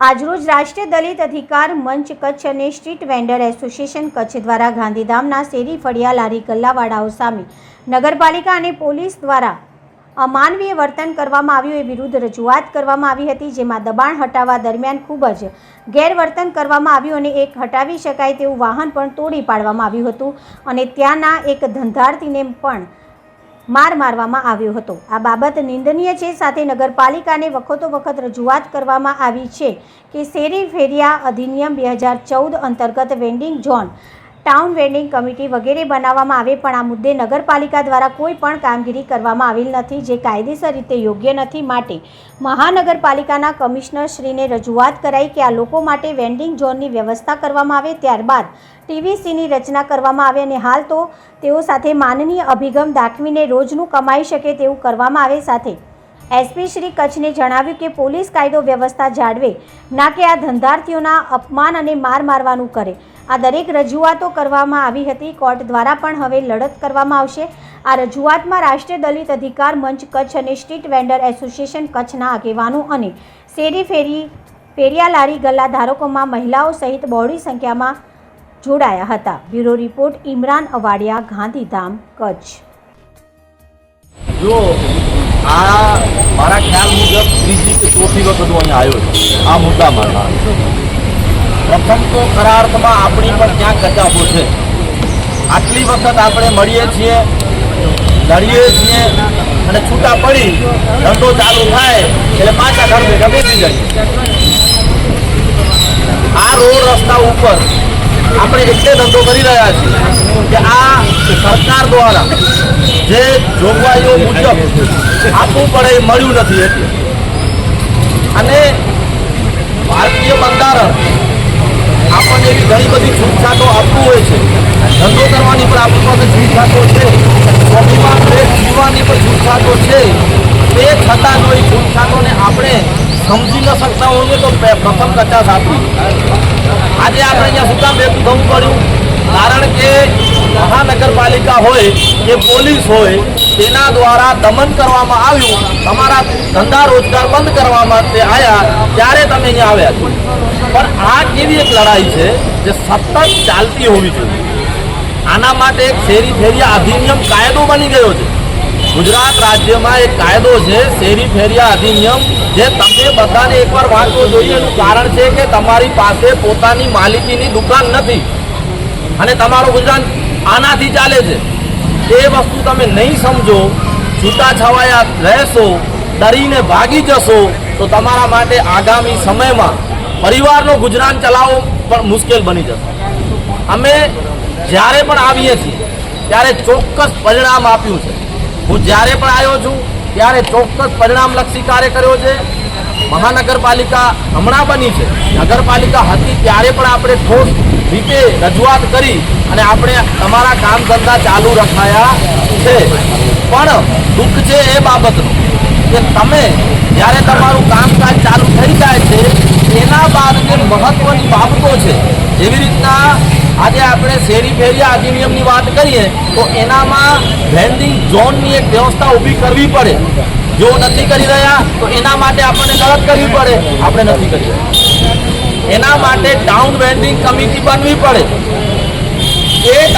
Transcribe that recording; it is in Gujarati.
આજરોજ રાષ્ટ્રીય દલિત અધિકાર મંચ કચ્છ અને સ્ટ્રીટ વેન્ડર એસોસિએશન કચ્છ દ્વારા ગાંધીધામના શેરી ફળિયા લારી ગલ્લાવાળાઓ સામે નગરપાલિકા અને પોલીસ દ્વારા અમાનવીય વર્તન કરવામાં આવ્યું એ વિરુદ્ધ રજૂઆત કરવામાં આવી હતી, જેમાં દબાણ હટાવવા દરમિયાન ખૂબ જ ગેરવર્તન કરવામાં આવ્યું અને એક હટાવી શકાય તેવું વાહન પણ તોડી પાડવામાં આવ્યું હતું અને ત્યાંના એક ધંધાર્થીને પણ માર મારવામાં આવ્યો હતો. આ બાબત નિંદનીય છે. સાથે નગરપાલિકાને વખતો વખત રજૂઆત કરવામાં આવી છે કે શેરી ફેરિયા અધિનિયમ બે હજાર ચૌદ અંતર્ગત vending zone town vending committee વગેરે બનાવવામાં આવે, પણ આ મુદ્દે નગરપાલિકા દ્વારા કોઈ પણ કામગીરી કરવામાં આવેલ નથી, જે કાયદેસર રીતે યોગ્ય નથી માટે મહાનગરપાલિકાના કમિશનરશ્રીને રજૂઆત કરાઈ કે આ લોકો માટે વેન્ડિંગ ઝોનની વ્યવસ્થા કરવામાં આવે, ત્યારબાદ ટીવીસીની રચના કરવામાં આવે અને હાલ તો તેઓ સાથે માનનીય અભિગમ દાખવીને રોજનું કમાઈ શકે તેવું કરવામાં આવે સાથે. એસપી શ્રી કચ્છને જણાવ્યું કે પોલીસ કાયદો વ્યવસ્થા જાળવે, ના કે આ ધંધાર્થીઓના અપમાન અને માર મારવાનું કરે. આ દરેક રજૂઆતો કરવામાં આવી હતી. કોર્ટ દ્વારા પણ હવે લડત કરવામાં આવશે. આ રજૂઆતમાં રાષ્ટ્રીય દલિત અધિકાર મંચ કચ્છ અને સ્ટ્રીટ વેન્ડર એસોસિએશન કચ્છના આગેવાનો અને શેરી ફેરી પેરિયાલારી ગલ્લા ધારકોમાં મહિલાઓ સહિત બહોળી સંખ્યામાં જોડાયા હતા. Bureau report, Imran Awadiya, Gandhidham, Kutch. જો આ મારા ખ્યાલ મુજબ ત્રીજી કે ચોથી વખત હું અહીંયા આવ્યો છું. આ મુદ્દા માટે પ્રથમ તો ખરા અર્થમાં આપણી પણ ક્યાંક કચાફો છે. આટલી વખત આપણે મળીએ છીએ, લડીએ છીએ અને છૂટા પડી, ધંધો ચાલુ થાય એટલે પાછા ઘર ભેગા બેસી જાય. આ રોડ રસ્તા ઉપર આપણે એટલે ધંધો કરી રહ્યા છીએ કે આ સરકાર દ્વારા જે જોગવાઈઓ મુજબ આપવું પડે એ મળ્યું નથી એટલે. અને ભારતીય બંધારણ આપણને એવી ઘણી બધી છૂટછાટો આપતું હોય છે ધંધો કરવાની પણ આપણી પાસે છૂટછાટો છે દેશ જીવવાની પણ છૂટછાટો છે. તે છતાં જો એ છૂટછાટોને આપણે સમજી ન શકતા હોઈએ તો પ્રથમ કચાશ આપી આજે આપણે અહીંયા શું કામ ભેગું થવું પડ્યું કારણ કે મહાનગરપાલિકા હોય, કે પોલીસ હોય, તેના દ્વારા દમન કરવામાં આવ્યું. તમારા ધંધા રોજગાર બંધ કરવા માટે આવ્યા ત્યારે તમે અહીંયા આવ્યા છો. પણ આ કેવી એક લડાઈ છે, જે સતત ચાલતી હોવી જોઈએ. આના માટે એક શેરી ફેરિયા અધિનિયમ કાયદો બની ગયો છે. ગુજરાત રાજ્યમાં એક કાયદો છે, શેરી ફેરિયા અધિનિયમ, જે તમે બધાને એકવાર વાંચવો જોઈએ એનું કારણ છે કે તમારી પાસે પોતાની માલિકીની દુકાન નથી અને તમારું ગુજરાન આનાથી ચાલે છે. એ વસ્તુ તમે નહીં સમજો છૂટાછવાયા રહેશો, ડરીને ભાગી જશો, તો તમારા માટે આગામી સમયમાં પરિવારનું ગુજરાન ચલાવવું પણ મુશ્કેલ બની જશે. અમે જ્યારે પણ આવીએ છીએ, ત્યારે ચોક્કસ પરિણામ આપ્યું છે. હું જ્યારે પણ આવ્યો છું, ત્યારે ચોક્કસ પરિણામલક્ષી કાર્ય કર્યો છે. મહાનગરપાલિકા હમણાં બની છે. નગરપાલિકા હતી ત્યારે પણ આપણે ઠોસ રીતે રજૂઆત કરી અને આપણે તમારા કામ ધંધા ચાલુ રખાયા છે. પણ દુઃખ છે એ બાબતનું કે તમે જ્યારે તમારું કામકાજ ચાલુ થઈ જાય છે, એના બાદ જે મહત્વની બાબતો છે આજે આપણે શેરી ફેરિયા અધિનિયમની વાત કરીએ, તો એનામાં વેન્ડિંગ ઝોનની એક વ્યવસ્થા ઊભી કરવી પડે. જો નથી કરી રહ્યા, તો એના માટે આપણને લડત કરવી પડે. આપણે નથી કરી રહ્યા. એના માટે ટાઉન વેન્ડિંગ કમિટી બનવી પડે. એ